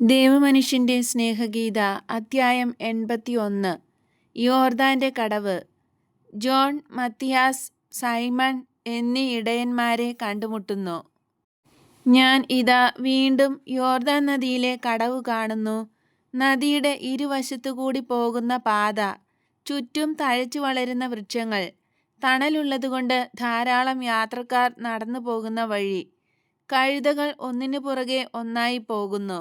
ദേവമനുഷ്യന്റെ സ്നേഹഗീത അധ്യായം എൺപത്തി ഒന്ന് യോർദാന്റെ കടവ്. ജോൺ മത്തിയാസ് സൈമൺ എന്നീ ഇടയന്മാരെ കണ്ടുമുട്ടുന്നു. ഞാൻ ഇതാ വീണ്ടും യോർദാൻ നദിയിലെ കടവ് കാണുന്നു. നദിയുടെ ഇരുവശത്തു കൂടി പോകുന്ന പാത ചുറ്റും തഴച്ചു വളരുന്ന വൃക്ഷങ്ങൾ തണലുള്ളതുകൊണ്ട് ധാരാളം യാത്രക്കാർ നടന്നു പോകുന്ന വഴി കഴുതകൾ ഒന്നിനു പുറകെ ഒന്നായി പോകുന്നു.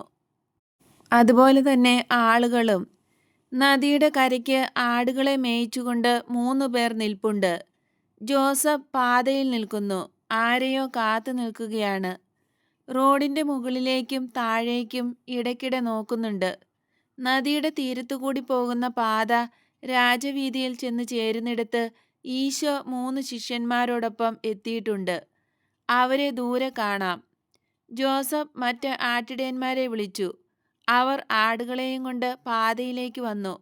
അതുപോലെ തന്നെ ആളുകളും. നദിയുടെ കരയ്ക്ക് ആടുകളെ മേയിച്ചുകൊണ്ട് മൂന്നു പേർ നിൽപ്പുണ്ട്. ജോസഫ് പാതയിൽ നിൽക്കുന്നു. ആരെയോ കാത്തു നിൽക്കുകയാണ്. റോഡിന്റെ മുകളിലേക്കും താഴേക്കും ഇടയ്ക്കിടെ നോക്കുന്നുണ്ട്. നദിയുടെ തീരത്തുകൂടി പോകുന്ന പാത രാജവീതിയിൽ ചെന്ന് ചേരുന്നിടത്ത് ഈശോ മൂന്ന് ശിഷ്യന്മാരോടൊപ്പം എത്തിയിട്ടുണ്ട്. അവരെ ദൂരെ കാണാം. ജോസഫ് മറ്റ് ആട്ടിടയന്മാരെ വിളിച്ചു. അവർ ആടുകളെയും കൊണ്ട് പാതയിലേക്ക് വന്നു.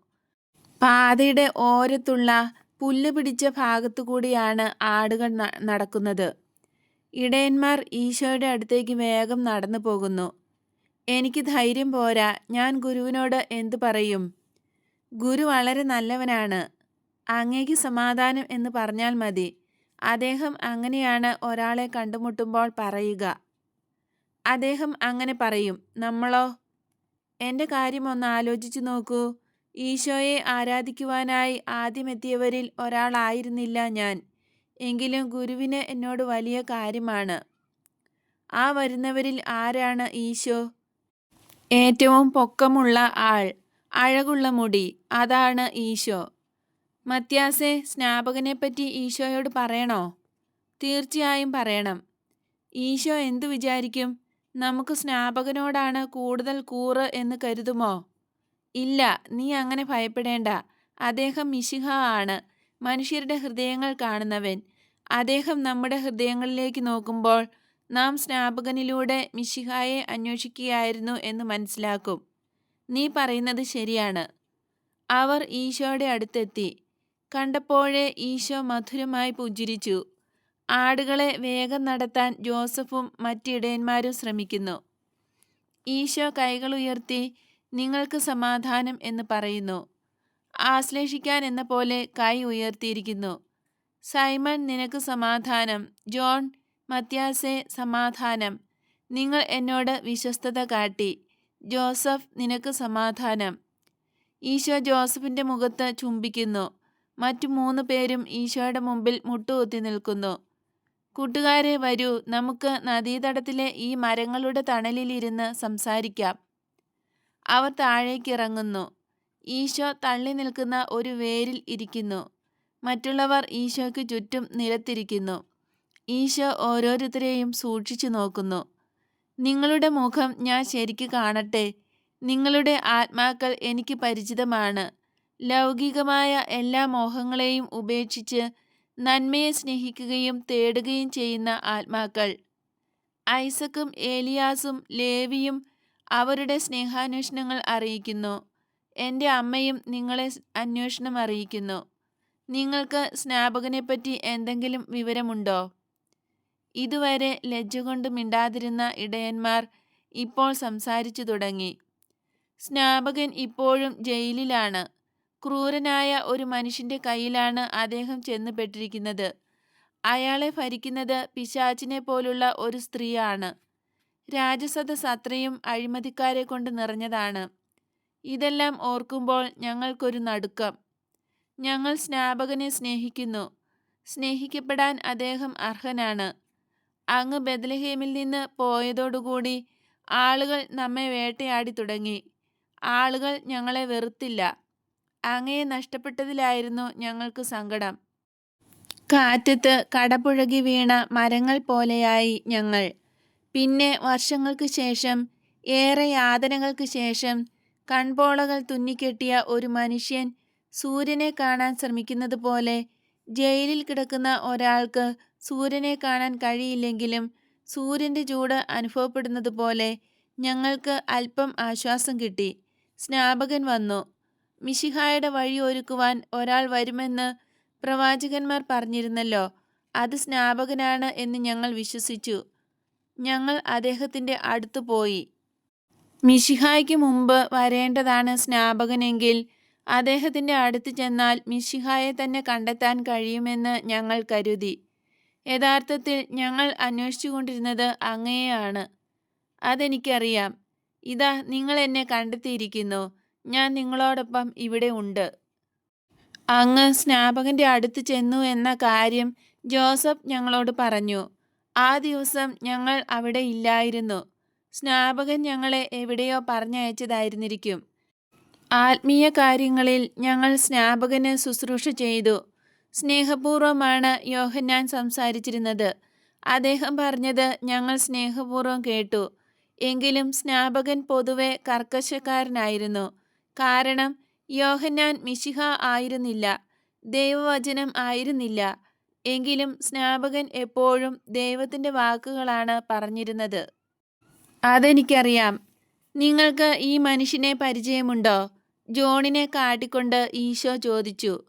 പാതയുടെ ഓരത്തുള്ള പുല്ല് പിടിച്ച ഭാഗത്തുകൂടിയാണ് ആടുകൾ നടക്കുന്നത്. ഇടയന്മാർ ഈശോയുടെ അടുത്തേക്ക് വേഗം നടന്നു പോകുന്നു. എനിക്ക് ധൈര്യം പോരാ ഞാൻ ഗുരുവിനോട് എന്തു പറയും? ഗുരു വളരെ നല്ലവനാണ്. അങ്ങേക്ക് സമാധാനം എന്ന് പറഞ്ഞാൽ മതി. അദ്ദേഹം അങ്ങനെയാണ് ഒരാളെ കണ്ടുമുട്ടുമ്പോൾ പറയുക. അദ്ദേഹം അങ്ങനെ പറയും നമ്മളോ എന്റെ കാര്യം ഒന്ന് ആലോചിച്ചു നോക്കൂ. ഈശോയെ ആരാധിക്കുവാനായി ആദ്യമെത്തിയവരിൽ ഒരാളായിരുന്നില്ല ഞാൻ. എങ്കിലും ഗുരുവിന് എന്നോട് വലിയ കാര്യമാണ്. ആ വരുന്നവരിൽ ആരാണ് ഈശോ? ഏറ്റവും പൊക്കമുള്ള ആൾ അഴകുള്ള മുടി അതാണ് ഈശോ. മത്യാസെ സ്നാപകനെപ്പറ്റി ഈശോയോട് പറയണോ? തീർച്ചയായും പറയണം. ഈശോ എന്തു വിചാരിക്കും? നമുക്ക് സ്നാപകനോടാണ് കൂടുതൽ കൂറ് എന്ന് കരുതുമോ? ഇല്ല നീ അങ്ങനെ ഭയപ്പെടേണ്ട. അദ്ദേഹം മിശിഹ ആണ്. മനുഷ്യരുടെ ഹൃദയങ്ങൾ കാണുന്നവൻ. അദ്ദേഹം നമ്മുടെ ഹൃദയങ്ങളിലേക്ക് നോക്കുമ്പോൾ നാം സ്നാപകനിലൂടെ മിശിഹായെ അന്വേഷിക്കുകയായിരുന്നു എന്ന് മനസ്സിലാക്കും. നീ പറയുന്നത് ശരിയാണ്. അവർ ഈശോയുടെ അടുത്തെത്തി. കണ്ടപ്പോഴേ ഈശോ മധുരമായി പുഞ്ചിരിച്ചു. ആടുകളെ വേഗം നടത്താൻ ജോസഫും മറ്റിടയന്മാരും ശ്രമിക്കുന്നു. ഈശോ കൈകൾ ഉയർത്തി നിങ്ങൾക്ക് സമാധാനം എന്ന് പറയുന്നു. ആശ്ലേഷിക്കാൻ എന്ന പോലെ കൈ ഉയർത്തിയിരിക്കുന്നു. സൈമൺ നിനക്ക് സമാധാനം. ജോൺ മത്യാസെ സമാധാനം. നിങ്ങൾ എന്നോട് വിശ്വസ്തത കാട്ടി. ജോസഫ് നിനക്ക് സമാധാനം ഈശോ ജോസഫിന്റെ മുഖത്ത് ചുംബിക്കുന്നു. മറ്റു മൂന്ന് പേരും ഈശോയുടെ മുമ്പിൽ മുട്ടുകുത്തി നിൽക്കുന്നു. കൂട്ടുകാരെ വരൂ നമുക്ക് നദീതടത്തിലെ ഈ മരങ്ങളുടെ തണലിലിരുന്ന് സംസാരിക്കാം. അവർ താഴേക്കിറങ്ങുന്നു. ഈശോ തള്ളി നിൽക്കുന്ന ഒരു വേരിൽ ഇരിക്കുന്നു. മറ്റുള്ളവർ ഈശോയ്ക്ക് ചുറ്റും നിലത്തിരിക്കുന്നു. ഈശോ ഓരോരുത്തരെയും സൂക്ഷിച്ചു നോക്കുന്നു. നിങ്ങളുടെ മുഖം ഞാൻ ശരിക്ക് കാണട്ടെ. നിങ്ങളുടെ ആത്മാക്കൾ എനിക്ക് പരിചിതമാണ്. ലൗകികമായ എല്ലാ മോഹങ്ങളെയും ഉപേക്ഷിച്ച് നന്മയെ സ്നേഹിക്കുകയും തേടുകയും ചെയ്യുന്ന ആത്മാക്കൾ. ഐസക്കും ഏലിയാസും ലേവിയും അവരുടെ സ്നേഹാന്വേഷണങ്ങൾ അറിയിക്കുന്നു. എന്റെ അമ്മയും നിങ്ങളെ അന്വേഷണം അറിയിക്കുന്നു. നിങ്ങൾക്ക് സ്നാപകനെപ്പറ്റി എന്തെങ്കിലും വിവരമുണ്ടോ? ഇതുവരെ ലജ്ജ കൊണ്ട് മിണ്ടാതിരുന്ന ഇടയന്മാർ ഇപ്പോൾ സംസാരിച്ചു തുടങ്ങി. സ്നാപകൻ ഇപ്പോഴും ജയിലിലാണ്. ക്രൂരനായ ഒരു മനുഷ്യന്റെ കയ്യിലാണ് അദ്ദേഹം ചെന്നുപെട്ടിരിക്കുന്നത്. അയാളെ ഭരിക്കുന്നത് പിശാചിനെ പോലുള്ള ഒരു സ്ത്രീയാണ്. രാജസദസ് അത്രയും അഴിമതിക്കാരെ കൊണ്ട് നിറഞ്ഞതാണ്. ഇതെല്ലാം ഓർക്കുമ്പോൾ ഞങ്ങൾക്കൊരു നടുക്കം. ഞങ്ങൾ സ്നാപകനെ സ്നേഹിക്കുന്നു. സ്നേഹിക്കപ്പെടാൻ അദ്ദേഹം അർഹനാണ്. അങ്ങ് ബദലഹേമിൽ നിന്ന് പോയതോടുകൂടി ആളുകൾ നമ്മെ വേട്ടയാടി തുടങ്ങി. ആളുകൾ ഞങ്ങളെ വെറുത്തില്ല. അങ്ങയെ നഷ്ടപ്പെട്ടതിലായിരുന്നു ഞങ്ങൾക്ക് സങ്കടം. കാറ്റത്ത് കടപുഴകി വീണ മരങ്ങൾ പോലെയായി ഞങ്ങൾ. പിന്നെ വർഷങ്ങൾക്ക് ശേഷം ഏറെ യാതനകൾക്ക് ശേഷം കൺപോളകൾ തുന്നിക്കെട്ടിയ ഒരു മനുഷ്യൻ സൂര്യനെ കാണാൻ ശ്രമിക്കുന്നത് പോലെ ജയിലിൽ കിടക്കുന്ന ഒരാൾക്ക് സൂര്യനെ കാണാൻ കഴിയില്ലെങ്കിലും സൂര്യന്റെ ചൂട് അനുഭവപ്പെടുന്നത് പോലെ ഞങ്ങൾക്ക് അല്പം ആശ്വാസം കിട്ടി. സ്നാപകൻ വന്നു. മിശിഹായുടെ വഴി ഒരുക്കുവാൻ ഒരാൾ വരുമെന്ന് പ്രവാചകന്മാർ പറഞ്ഞിരുന്നല്ലോ. അത് സ്നാപകനാണ് എന്ന് ഞങ്ങൾ വിശ്വസിച്ചു. ഞങ്ങൾ അദ്ദേഹത്തിന്റെ അടുത്ത് പോയി. മിശിഹായ്ക്ക് മുമ്പ് വരേണ്ടതാണ് സ്നാപകനെങ്കിൽ അദ്ദേഹത്തിന്റെ അടുത്ത് ചെന്നാൽ മിശിഹായെ തന്നെ കണ്ടെത്താൻ കഴിയുമെന്ന് ഞങ്ങൾ കരുതി. യഥാർത്ഥത്തിൽ ഞങ്ങൾ അന്വേഷിച്ചുകൊണ്ടിരുന്നത് അങ്ങയെയാണ്. അതെനിക്കറിയാം. ഇതാ നിങ്ങൾ എന്നെ കണ്ടെത്തിയിരിക്കുന്നു. ഞാൻ നിങ്ങളോടൊപ്പം ഇവിടെ ഉണ്ട്. അങ്ങ് സ്നാപകന്റെ അടുത്ത് ചെന്നു എന്ന കാര്യം ജോസഫ് ഞങ്ങളോട് പറഞ്ഞു. ആ ദിവസം ഞങ്ങൾ അവിടെ ഇല്ലായിരുന്നു. സ്നാപകൻ ഞങ്ങളെ എവിടെയോ പറഞ്ഞയച്ചതായിരുന്നിരിക്കും. ആത്മീയ കാര്യങ്ങളിൽ ഞങ്ങൾ സ്നാപകന് ശുശ്രൂഷ ചെയ്തു. സ്നേഹപൂർവമാണ് യോഹന്നാൻ സംസാരിച്ചിരുന്നത്. അദ്ദേഹം പറഞ്ഞത് ഞങ്ങൾ സ്നേഹപൂർവം കേട്ടു. എങ്കിലും സ്നാപകൻ പൊതുവെ കർക്കശക്കാരനായിരുന്നു. കാരണം യോഹന്നാൻ മിശിഹ ആയിരുന്നില്ല ദൈവവചനം ആയിരുന്നില്ല. എങ്കിലും സ്നാപകൻ എപ്പോഴും ദൈവത്തിന്റെ വാക്കുകളാണ് പറഞ്ഞിരുന്നത്. അതെനിക്കറിയാം. നിങ്ങൾക്ക് ഈ മനുഷ്യനെ പരിചയമുണ്ടോ? ജോണിനെ കാട്ടിക്കൊണ്ട് ഈശോ ചോദിച്ചു.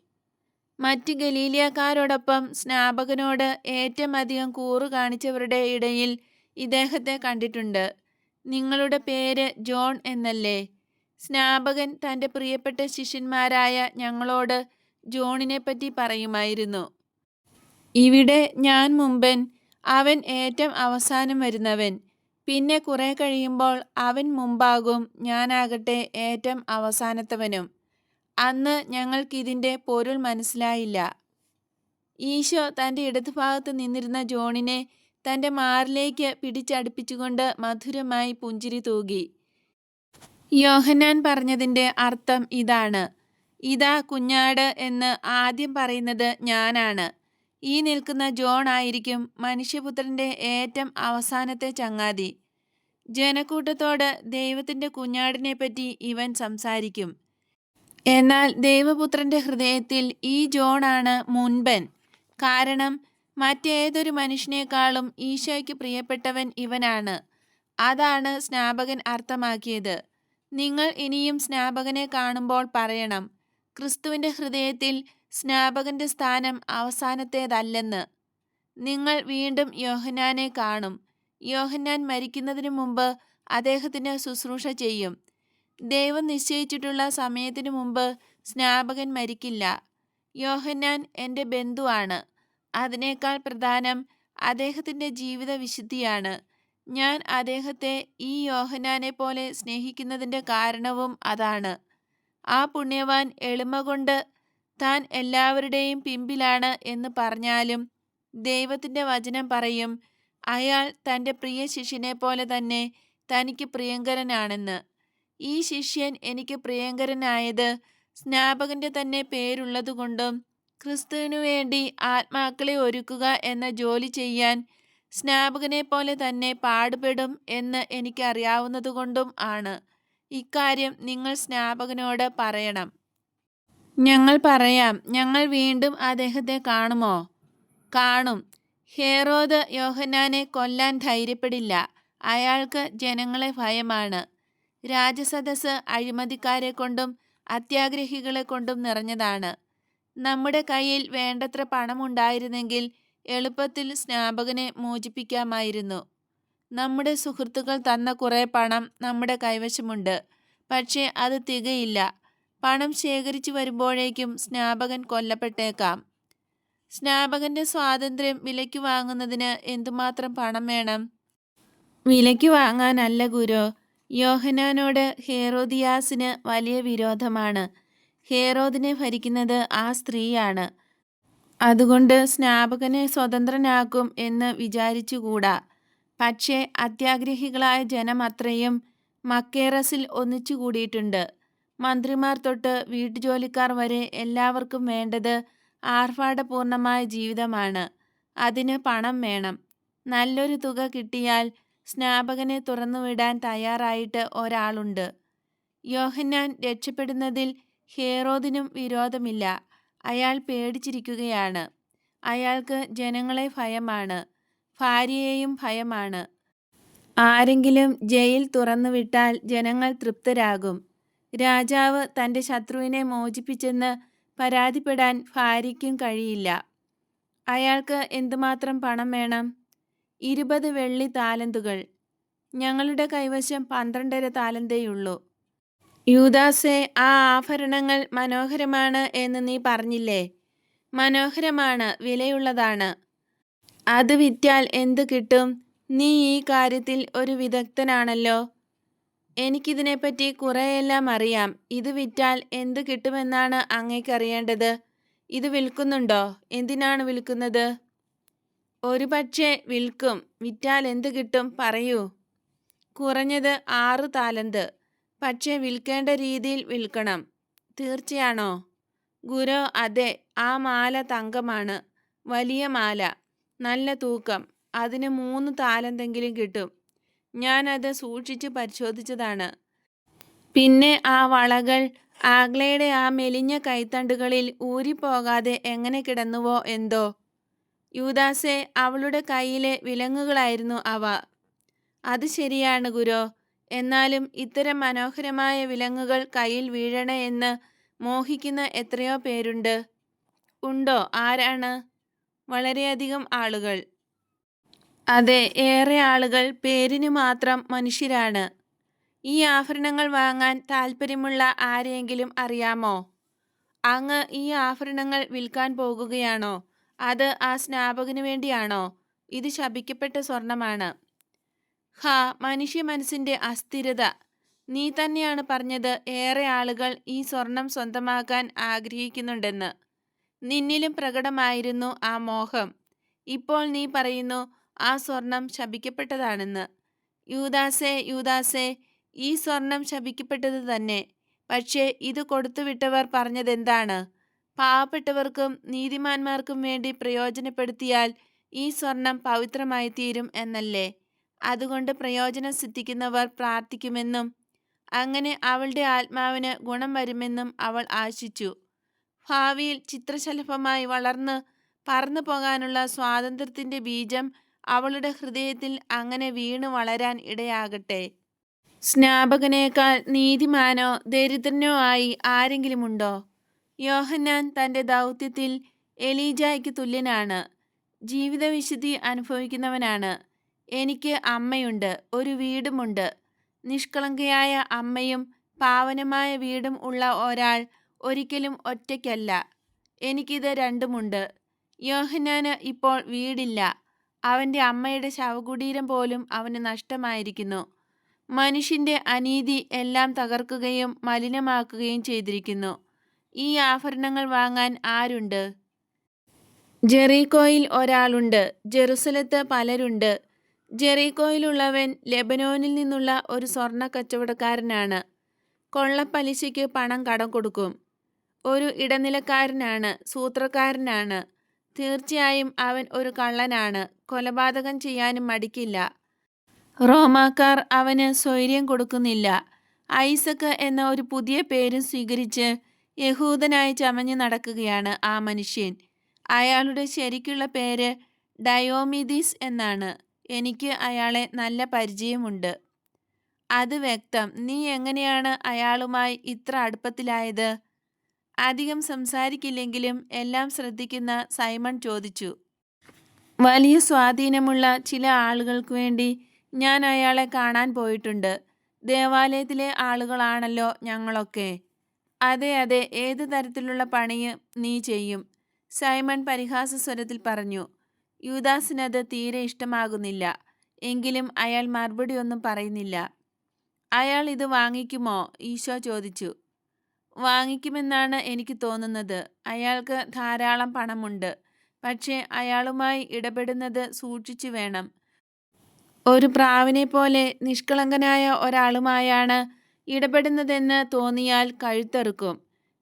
മറ്റ് ഗലീലിയക്കാരോടൊപ്പം സ്നാപകനോട് ഏറ്റവും അധികം കൂറു കാണിച്ചവരുടെ ഇടയിൽ ഇദ്ദേഹത്തെ കണ്ടിട്ടുണ്ട്. നിങ്ങളുടെ പേര് ജോൺ എന്നല്ലേ? സ്നാപകൻ തന്റെ പ്രിയപ്പെട്ട ശിഷ്യന്മാരായ ഞങ്ങളോട് ജോണിനെപ്പറ്റി പറയുമായിരുന്നു. ഇവിടെ ഞാൻ മുമ്പൻ അവൻ ഏറ്റവും അവസാനം വരുന്നവൻ. പിന്നെ കുറെ കഴിയുമ്പോൾ അവൻ മുമ്പാകും ഞാനാകട്ടെ ഏറ്റവും അവസാനത്തവനും. അന്ന് ഞങ്ങൾക്കിതിന്റെ പൊരുൾ മനസ്സിലായില്ല. ഈശോ തന്റെ ഇടതുഭാഗത്ത് നിന്നിരുന്ന ജോണിനെ തന്റെ മാറിലേക്ക് പിടിച്ചടുപ്പിച്ചുകൊണ്ട് മധുരമായി പുഞ്ചിരി തൂകി. യോഹന്നാൻ പറഞ്ഞതിന്റെ അർത്ഥം ഇതാണ്. ഇതാ കുഞ്ഞാട് എന്ന് ആദ്യം പറയുന്നത് ഞാനാണ്. ഈ നിൽക്കുന്ന ജോൺ ആയിരിക്കും മനുഷ്യപുത്രന്റെ ഏറ്റവും അവസാനത്തെ ചങ്ങാതി. ജനക്കൂട്ടത്തോട് ദൈവത്തിന്റെ കുഞ്ഞാടിനെ പറ്റി ഇവൻ സംസാരിക്കും. എന്നാൽ ദൈവപുത്രന്റെ ഹൃദയത്തിൽ ഈ ജോണാണ് മുൻപൻ. കാരണം മറ്റേതൊരു മനുഷ്യനേക്കാളും ഈശോയ്ക്ക് പ്രിയപ്പെട്ടവൻ ഇവനാണ്. അതാണ് സ്നാപകൻ അർത്ഥമാക്കിയത്. നിങ്ങൾ ഇനിയും സ്നാപകനെ കാണുമ്പോൾ പറയണം ക്രിസ്തുവിന്റെ ഹൃദയത്തിൽ സ്നാപകന്റെ സ്ഥാനം അവസാനത്തേതല്ലെന്ന്. നിങ്ങൾ വീണ്ടും യോഹന്നാനെ കാണും. യോഹന്നാൻ മരിക്കുന്നതിന് മുമ്പ് അദ്ദേഹത്തിന് ശുശ്രൂഷ ചെയ്യും. ദൈവം നിശ്ചയിച്ചിട്ടുള്ള സമയത്തിനു മുമ്പ് സ്നാപകൻ മരിക്കില്ല. യോഹന്നാൻ എന്റെ ബന്ധുവാണ്. അതിനേക്കാൾ പ്രധാനം അദ്ദേഹത്തിന്റെ ജീവിത വിശുദ്ധിയാണ് ഞാൻ അദ്ദേഹത്തെ ഈ യോഹനാനെ പോലെ സ്നേഹിക്കുന്നതിന്റെ കാരണവും അതാണ്. ആ പുണ്യവാൻ എളിമ കൊണ്ട് താൻ എല്ലാവരുടെയും പിമ്പിലാണ് എന്ന് പറഞ്ഞാലും ദൈവത്തിന്റെ വചനം പറയും അയാൾ തന്റെ പ്രിയ ശിഷ്യനെ പോലെ തന്നെ തനിക്ക് പ്രിയങ്കരനാണെന്ന്. ഈ ശിഷ്യൻ എനിക്ക് പ്രിയങ്കരനായത് സ്നാപകന്റെ തന്നെ പേരുള്ളതുകൊണ്ടും ക്രിസ്തുവിനു വേണ്ടി ആത്മാക്കളെ ഒരുക്കുക എന്ന ജോലി ചെയ്യാൻ സ്നാപകനെ പോലെ തന്നെ പാടുപെടും എന്ന് എനിക്കറിയാവുന്നതുകൊണ്ടും ആണ്. ഇക്കാര്യം നിങ്ങൾ സ്നാപകനോട് പറയണം. ഞങ്ങൾ പറയാം ഞങ്ങൾ വീണ്ടും അദ്ദേഹത്തെ കാണുമോ? കാണും. ഹേറോദ് യോഹനാനെ കൊല്ലാൻ ധൈര്യപ്പെടില്ല. അയാൾക്ക് ജനങ്ങളെ ഭയമാണ്. രാജസദസ് അഴിമതിക്കാരെ കൊണ്ടും അത്യാഗ്രഹികളെ കൊണ്ടും നിറഞ്ഞതാണ്. നമ്മുടെ കയ്യിൽ വേണ്ടത്ര പണമുണ്ടായിരുന്നെങ്കിൽ എളുപ്പത്തിൽ സ്നാപകനെ മോചിപ്പിക്കാമായിരുന്നു. നമ്മുടെ സുഹൃത്തുക്കൾ തന്ന കുറേ പണം നമ്മുടെ കൈവശമുണ്ട്. പക്ഷേ അത് തികയില്ല. പണം ശേഖരിച്ചു വരുമ്പോഴേക്കും സ്നാപകൻ കൊല്ലപ്പെട്ടേക്കാം. സ്നാപകന്റെ സ്വാതന്ത്ര്യം വിലയ്ക്ക് വാങ്ങുന്നതിന് എന്തുമാത്രം പണം വേണം? വിലയ്ക്ക് വാങ്ങാനല്ല ഗുരു. യോഹനാനോട് ഹേറോദിയാസിന് വലിയ വിരോധമാണ്. ഹേറോദിനെ ഭരിക്കുന്നത് ആ സ്ത്രീയാണ്. അതുകൊണ്ട് സ്നാപകനെ സ്വതന്ത്രനാക്കും എന്ന് വിചാരിച്ചുകൂടാ. പക്ഷേ അത്യാഗ്രഹികളായ ജനം അത്രയും മക്കേറസിൽ ഒന്നിച്ചുകൂടിയിട്ടുണ്ട്. മന്ത്രിമാർ തൊട്ട് വീട്ടുജോലിക്കാർ വരെ എല്ലാവർക്കും വേണ്ടത് ആർഭാടപൂർണമായ ജീവിതമാണ്. അതിന് പണം വേണം. നല്ലൊരു തുക കിട്ടിയാൽ സ്നാപകനെ തുറന്നുവിടാൻ തയ്യാറായിട്ട് ഒരാളുണ്ട്. യോഹന്നാൻ രക്ഷപ്പെടുന്നതിൽ ഹേറോദിനും വിരോധമില്ല. അയാൾ പേടിച്ചിരിക്കുകയാണ്. അയാൾക്ക് ജനങ്ങളെ ഭയമാണ്. ഭാര്യയെയും ഭയമാണ്. ആരെങ്കിലും ജയിൽ തുറന്നുവിട്ടാൽ ജനങ്ങൾ തൃപ്തരാകും. രാജാവ് തന്റെ ശത്രുവിനെ മോചിപ്പിച്ചെന്ന് പരാതിപ്പെടാൻ ഭാര്യയ്ക്കും കഴിയില്ല. അയാൾക്ക് എന്തുമാത്രം പണം വേണം? ഇരുപത് വെള്ളി താലന്തുകൾ. ഞങ്ങളുടെ കൈവശം പന്ത്രണ്ടര താലന്തേയുള്ളൂ യൂദാസേ ആ ആഭരണങ്ങൾ മനോഹരമാണ് എന്ന് നീ പറഞ്ഞില്ലേ? മനോഹരമാണ് വിലയുള്ളതാണ്. അത് വിറ്റാൽ എന്ത് കിട്ടും? നീ ഈ കാര്യത്തിൽ ഒരു വിദഗ്ധനാണല്ലോ. എനിക്കിതിനെപ്പറ്റി കുറേയെല്ലാം അറിയാം. ഇത് വിറ്റാൽ എന്ത് കിട്ടുമെന്നാണ് അങ്ങേക്കറിയേണ്ടത്. ഇത് വിൽക്കുന്നുണ്ടോ? എന്തിനാണ് വിൽക്കുന്നത്? ഒരു പക്ഷേ വിൽക്കും. വിറ്റാൽ എന്ത് കിട്ടും? പറയൂ. കുറഞ്ഞത് ആറ് താലന്ത്. പക്ഷേ വിൽക്കേണ്ട രീതിയിൽ വിൽക്കണം. തീർച്ചയാണോ? ഗുരു അതെ ആ മാല തങ്കമാണ്. വലിയ മാല നല്ല തൂക്കം. അതിന് മൂന്ന് താലന്തെങ്കിലും കിട്ടും. ഞാനത് സൂക്ഷിച്ച് പരിശോധിച്ചതാണ്. പിന്നെ ആ വളകൾ ആഗ്ലയുടെ ആ മെലിഞ്ഞ കൈത്തണ്ടുകളിൽ ഊരിപ്പോകാതെ എങ്ങനെ കിടന്നുവോ എന്തോ. യൂദാസെ അവളുടെ കയ്യിലെ വിലങ്ങുകളായിരുന്നു അവ. അത് ശരിയാണ് ഗുരോ. എന്നാലും ഇത്തരം മനോഹരമായ വിലങ്ങുകൾ കയ്യിൽ വീഴണേ എന്ന് മോഹിക്കുന്ന എത്രയോ പേരുണ്ട്. ഉണ്ടോ? ആരാണ്? വളരെയധികം ആളുകൾ. അതെ ഏറെ ആളുകൾ. പേരിനു മാത്രം മനുഷ്യരാണ്. ഈ ആഭരണങ്ങൾ വാങ്ങാൻ താല്പര്യമുള്ള ആരെയെങ്കിലും അറിയാമോ? അങ്ങ് ഈ ആഭരണങ്ങൾ വിൽക്കാൻ പോകുകയാണോ? അത് ആ സ്നാപകന് വേണ്ടിയാണോ? ഇത് ശപിക്കപ്പെട്ട സ്വർണമാണ്. ഹാ മനുഷ്യ മനസ്സിന്റെ അസ്ഥിരത. നീ തന്നെയാണ് പറഞ്ഞത് ഏറെ ആളുകൾ ഈ സ്വർണം സ്വന്തമാക്കാൻ ആഗ്രഹിക്കുന്നുണ്ടെന്ന്. നിന്നിലും പ്രകടമായിരുന്നു ആ മോഹം. ഇപ്പോൾ നീ പറയുന്നു ആ സ്വർണം ശപിക്കപ്പെട്ടതാണെന്ന്. യൂദാസേ യൂദാസേ ഈ സ്വർണം ശപിക്കപ്പെട്ടത് തന്നെ. പക്ഷേ ഇത് കൊടുത്തുവിട്ടവർ പറഞ്ഞതെന്താണ്? പാവപ്പെട്ടവർക്കും നീതിമാന്മാർക്കും വേണ്ടി പ്രയോജനപ്പെടുത്തിയാൽ ഈ സ്വർണം പവിത്രമായി തീരും എന്നല്ലേ? അതുകൊണ്ട് പ്രയോജനം സിദ്ധിക്കുന്നവർ പ്രാർത്ഥിക്കുമെന്നും അങ്ങനെ അവളുടെ ആത്മാവിന് ഗുണം വരുമെന്നും അവൾ ആശിച്ചു. ഭാവിയിൽ ചിത്രശലഭമായി വളർന്ന് പറന്നു പോകാനുള്ള സ്വാതന്ത്ര്യത്തിന്റെ ബീജം അവളുടെ ഹൃദയത്തിൽ അങ്ങനെ വീണു വളരാൻ ഇടയാകട്ടെ. സ്നാപകനേക്കാൾ നീതിമാനോ ദരിദ്രനോ ആയി ആരെങ്കിലുമുണ്ടോ? യോഹന്നാൻ തന്റെ ദൗത്യത്തിൽ എലീജായ്ക്ക് തുല്യനാണ്. ജീവിതവിശുദ്ധി അനുഭവിക്കുന്നവനാണ്. എനിക്ക് അമ്മയുണ്ട് ഒരു വീടുമുണ്ട്. നിഷ്കളങ്കയായ അമ്മയും പാവനമായ വീടും ഉള്ള ഒരാൾ ഒരിക്കലും ഒറ്റയ്ക്കല്ല. എനിക്കിത് രണ്ടുമുണ്ട്. യോഹനാന് ഇപ്പോൾ വീടില്ല. അവന്റെ അമ്മയുടെ ശവകുടീരം പോലും അവന് നഷ്ടമായിരിക്കുന്നു. മനുഷ്യന്റെ അനീതി എല്ലാം തകർക്കുകയും മലിനമാക്കുകയും ചെയ്തിരിക്കുന്നു. ഈ ആഭരണങ്ങൾ വാങ്ങാൻ ആരുണ്ട്? ജെറീക്കോയിൽ ഒരാളുണ്ട്. ജെറുസലത്ത് പലരുണ്ട്. ജെറീക്കോയിലുള്ളവൻ ലെബനോനിൽ നിന്നുള്ള ഒരു സ്വർണ കച്ചവടക്കാരനാണ്. കൊള്ളപ്പലിശയ്ക്ക് പണം കടം കൊടുക്കും. ഒരു ഇടനിലക്കാരനാണ് സൂത്രക്കാരനാണ്. തീർച്ചയായും അവൻ ഒരു കള്ളനാണ് കൊലപാതകം ചെയ്യാനും മടിക്കില്ല. റോമാക്കാർ അവന് സ്വൈര്യം കൊടുക്കുന്നില്ല. ഐസക്ക് എന്ന ഒരു പുതിയ പേരും സ്വീകരിച്ച് യഹൂദനായി ചമഞ്ഞു നടക്കുകയാണ് ആ മനുഷ്യൻ. അയാളുടെ ശരിക്കുള്ള പേര് ഡയോമിദിസ് എന്നാണ്. എനിക്ക് അയാളെ നല്ല പരിചയമുണ്ട്. അത് വ്യക്തം. നീ എങ്ങനെയാണ് അയാളുമായി ഇത്ര അടുപ്പത്തിലായത്? അധികം സംസാരിക്കില്ലെങ്കിലും എല്ലാം ശ്രദ്ധിക്കുന്ന സൈമൺ ചോദിച്ചു. വലിയ സ്വാധീനമുള്ള ചില ആളുകൾക്ക് വേണ്ടി ഞാൻ അയാളെ കാണാൻ പോയിട്ടുണ്ട്. ദേവാലയത്തിലെ ആളുകളാണല്ലോ ഞങ്ങളൊക്കെ. അതെ അതെ ഏത് തരത്തിലുള്ള പണിയും നീ ചെയ്യും. സൈമൺ പരിഹാസ സ്വരത്തിൽ പറഞ്ഞു. യൂദാസിനത് തീരെ ഇഷ്ടമാകുന്നില്ല. എങ്കിലും അയാൾ മറുപടിയൊന്നും പറയുന്നില്ല. അയാൾ ഇത് വാങ്ങിക്കുമോ? ഈശോ ചോദിച്ചു. വാങ്ങിക്കുമെന്നാണ് എനിക്ക് തോന്നുന്നത്. അയാൾക്ക് ധാരാളം പണമുണ്ട്. പക്ഷേ അയാളുമായി ഇടപെടുന്നത് സൂക്ഷിച്ചു വേണം. ഒരു പ്രാവിനെ പോലെ നിഷ്കളങ്കനായ ഒരാളുമായാണ് ഇടപെടുന്നതെന്ന് തോന്നിയാൽ കഴുത്തറുക്കും.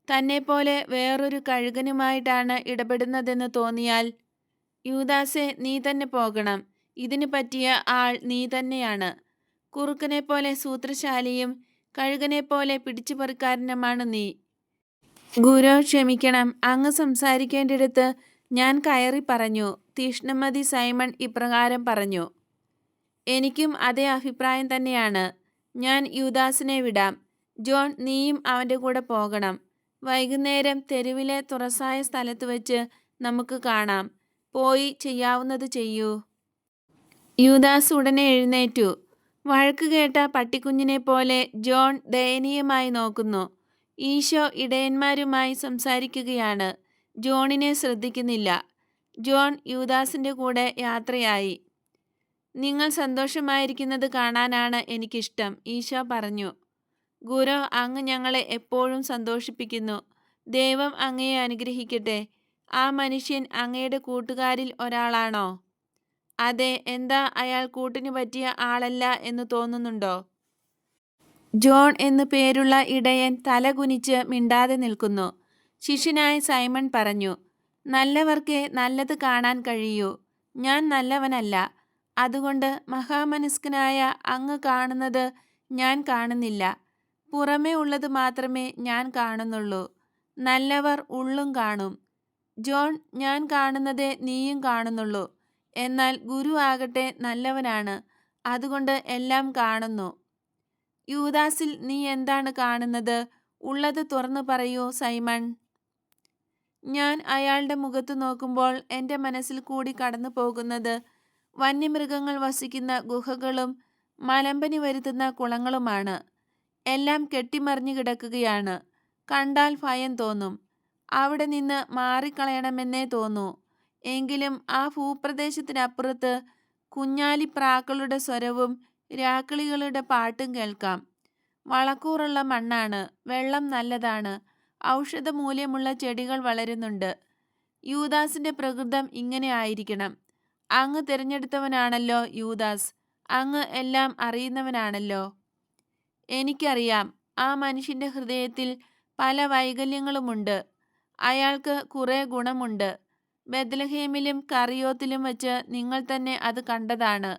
തന്നെപ്പോലെ വേറൊരു കഴുകനുമായിട്ടാണ് ഇടപെടുന്നതെന്ന് തോന്നിയാൽ യൂദാസെ നീ തന്നെ പോകണം. ഇതിനു പറ്റിയ ആൾ നീ തന്നെയാണ്. കുറുക്കനെ പോലെ സൂത്രശാലിയും കഴുകനെ പോലെ പിടിച്ചുപറിക്കാരനുമാണ് നീ. ഗുരു ക്ഷമിക്കണം. അങ്ങ് സംസാരിക്കേണ്ടിടത്ത് ഞാൻ കയറി പറഞ്ഞു. തീഷ്ണമതി സൈമൺ ഇപ്രകാരം പറഞ്ഞു. എനിക്കും അതേ അഭിപ്രായം തന്നെയാണ്. ഞാൻ യുദാസിനെ വിടാം. ജോൺ നീയും അവന്റെ കൂടെ പോകണം. വൈകുന്നേരം തെരുവിലെ തുറസായ സ്ഥലത്ത് വെച്ച് നമുക്ക് കാണാം. പോയി ചെയ്യാവുന്നത് ചെയ്യൂ. യൂദാസ് ഉടനെ എഴുന്നേറ്റു. വഴക്ക് കേട്ട പട്ടിക്കുഞ്ഞിനെ പോലെ ജോൺ ദയനീയമായി നോക്കുന്നു. ഈശോ ഇടയന്മാരുമായി സംസാരിക്കുകയാണ്. ജോണിനെ ശ്രദ്ധിക്കുന്നില്ല. ജോൺ യൂദാസിന്റെ കൂടെ യാത്രയായി. നിങ്ങൾ സന്തോഷമായിരിക്കുന്നത് കാണാനാണ് എനിക്കിഷ്ടം ഈശോ പറഞ്ഞു. ഗുരു അങ്ങ് ഞങ്ങളെ എപ്പോഴും സന്തോഷിപ്പിക്കുന്നു. ദൈവം അങ്ങയെ അനുഗ്രഹിക്കട്ടെ. ആ മനുഷ്യൻ അങ്ങയുടെ കൂട്ടുകാരിൽ ഒരാളാണോ? അതെ എന്താ അയാൾ കൂട്ടിനു പറ്റിയ ആളല്ല എന്ന് തോന്നുന്നുണ്ടോ? ജോൺ എന്നു പേരുള്ള ഇടയൻ തലകുനിച്ച് മിണ്ടാതെ നിൽക്കുന്നു. ശിഷ്യനായ സൈമൺ പറഞ്ഞു നല്ലവർക്ക് നല്ലത് കാണാൻ കഴിയൂ. ഞാൻ നല്ലവനല്ല. അതുകൊണ്ട് മഹാമനസ്കനായ അങ്ങ് കാണുന്നത് ഞാൻ കാണുന്നില്ല. പുറമേ ഉള്ളത് മാത്രമേ ഞാൻ കാണുന്നുള്ളൂ. നല്ലവർ ഉള്ളും കാണും. ജോൺ ഞാൻ കാണുന്നതേ നീയും കാണുന്നുള്ളൂ. എന്നാൽ ഗുരു ആകട്ടെ നല്ലവനാണ്. അതുകൊണ്ട് എല്ലാം കാണുന്നു. യൂദാസിൽ നീ എന്താണ് കാണുന്നത്? ഉള്ളത് തുറന്നു പറയൂ സൈമൺ. ഞാൻ അയാളുടെ മുഖത്ത് നോക്കുമ്പോൾ എന്റെ മനസ്സിൽ കൂടി കടന്നു പോകുന്നത് വന്യമൃഗങ്ങൾ വസിക്കുന്ന ഗുഹകളും മലമ്പനി വരുത്തുന്ന കുളങ്ങളുമാണ്. എല്ലാം കെട്ടിമറിഞ്ഞു കിടക്കുകയാണ്. കണ്ടാൽ ഭയം തോന്നും. അവിടെ നിന്ന് മാറിക്കളയണമെന്നേ തോന്നൂ. എങ്കിലും ആ ഭൂപ്രദേശത്തിനപ്പുറത്ത് കുഞ്ഞാലിപ്രാക്കളുടെ സ്വരവും രാക്കിളികളുടെ പാട്ടും കേൾക്കാം. വളക്കൂറുള്ള മണ്ണാണ് വെള്ളം നല്ലതാണ് ഔഷധമൂല്യമുള്ള ചെടികൾ വളരുന്നുണ്ട്. യൂദാസിന്റെ പ്രകൃതം ഇങ്ങനെ ആയിരിക്കണം. അങ്ങ് തിരഞ്ഞെടുത്തവനാണല്ലോ യൂദാസ് അങ്ങ് എല്ലാം അറിയുന്നവനാണല്ലോ. എനിക്കറിയാം ആ മനുഷ്യന്റെ ഹൃദയത്തിൽ പല വൈകല്യങ്ങളുമുണ്ട്. അയാൾക്ക് കുറേ ഗുണമുണ്ട്. ബദ്ലഹേമിലും കറിയോത്തിലും വച്ച് നിങ്ങൾ തന്നെ അത് കണ്ടതാണ്.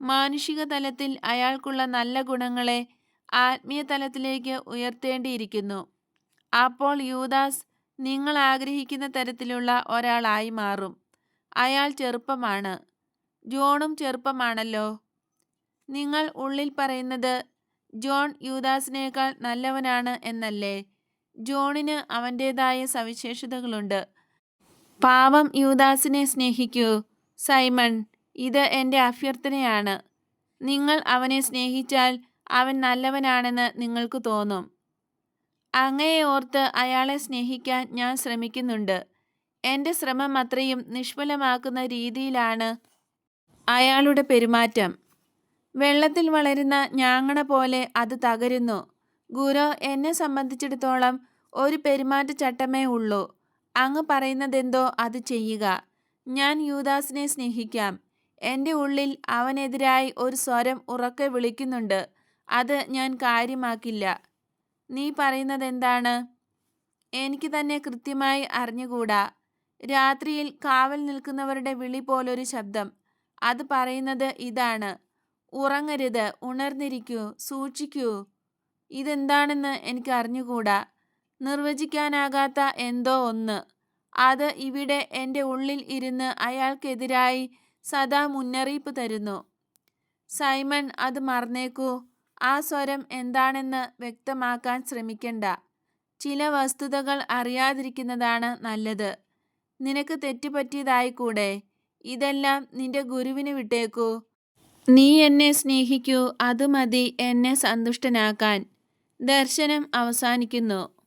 മാനുഷിക തലത്തിൽ അയാൾക്കുള്ള നല്ല ഗുണങ്ങളെ ആത്മീയ തലത്തിലേക്ക് ഉയർത്തേണ്ടിയിരിക്കുന്നു. അപ്പോൾ യൂദാസ് നിങ്ങൾ ആഗ്രഹിക്കുന്ന തരത്തിലുള്ള ഒരാളായി മാറും. അയാൾ ചെറുപ്പമാണ്. ജോണും ചെറുപ്പമാണല്ലോ. നിങ്ങൾ ഉള്ളിൽ പറയുന്നത് ജോൺ യൂദാസിനേക്കാൾ നല്ലവനാണ് എന്നല്ലേ? ജോണിന് അവന്റേതായ സവിശേഷതകളുണ്ട്. പാവം യൂദാസിനെ സ്നേഹിക്കൂ. സൈമൺ ഇത് എന്റെ അഭ്യർത്ഥനയാണ്. നിങ്ങൾ അവനെ സ്നേഹിച്ചാൽ അവൻ നല്ലവനാണെന്ന് നിങ്ങൾക്ക് തോന്നും. അങ്ങയെ ഓർത്ത് അയാളെ സ്നേഹിക്കാൻ ഞാൻ ശ്രമിക്കുന്നുണ്ട്. എന്റെ ശ്രമം അത്രയും നിഷ്ഫലമാക്കുന്ന രീതിയിലാണ് അയാളുടെ പെരുമാറ്റം. വെള്ളത്തിൽ വളരുന്ന ഞാങ്ങണ പോലെ അത് തകരുന്നു. ഗുരു എന്നെ സംബന്ധിച്ചിടത്തോളം ഒരു പെരുമാറ്റച്ചട്ടമേ ഉള്ളൂ. അങ്ങ് പറയുന്നതെന്തോ അത് ചെയ്യുക. ഞാൻ യൂദാസിനെ സ്നേഹിക്കാം. എന്റെ ഉള്ളിൽ അവനെതിരായി ഒരു സ്വരം ഉറക്കെ വിളിക്കുന്നുണ്ട്. അത് ഞാൻ കാര്യമാക്കില്ല. നീ പറയുന്നത് എന്താണ് എനിക്ക് തന്നെ കൃത്യമായി അറിഞ്ഞുകൂടാ. രാത്രിയിൽ കാവൽ നിൽക്കുന്നവരുടെ വിളി പോലൊരു ശബ്ദം. അത് പറയുന്നത് ഇതാണ്. ഉറങ്ങരുത്. ഉണർന്നിരിക്കൂ. സൂക്ഷിക്കൂ. ഇതെന്താണെന്ന് എനിക്ക് അറിഞ്ഞുകൂടാ നിർവചിക്കാനാകാത്ത എന്തോ ഒന്ന്. അത് ഇവിടെ എന്റെ ഉള്ളിൽ ഇരുന്ന് അയാൾക്കെതിരായി സദാ മുന്നറിയിപ്പ് തരുന്നു. സൈമൺ അത് മറന്നേക്കൂ. ആ സ്വരം എന്താണെന്ന് വ്യക്തമാക്കാൻ ശ്രമിക്കണ്ട. ചില വസ്തുതകൾ അറിയാതിരിക്കുന്നതാണ് നല്ലത്. നിനക്ക് തെറ്റുപറ്റിയതായിക്കൂടെ? ഇതെല്ലാം നിന്റെ ഗുരുവിന് വിട്ടേക്കൂ. നീ എന്നെ സ്നേഹിക്കൂ. അത് മതി എന്നെ സന്തുഷ്ടനാക്കാൻ. ദർശനം അവസാനിക്കുന്നു.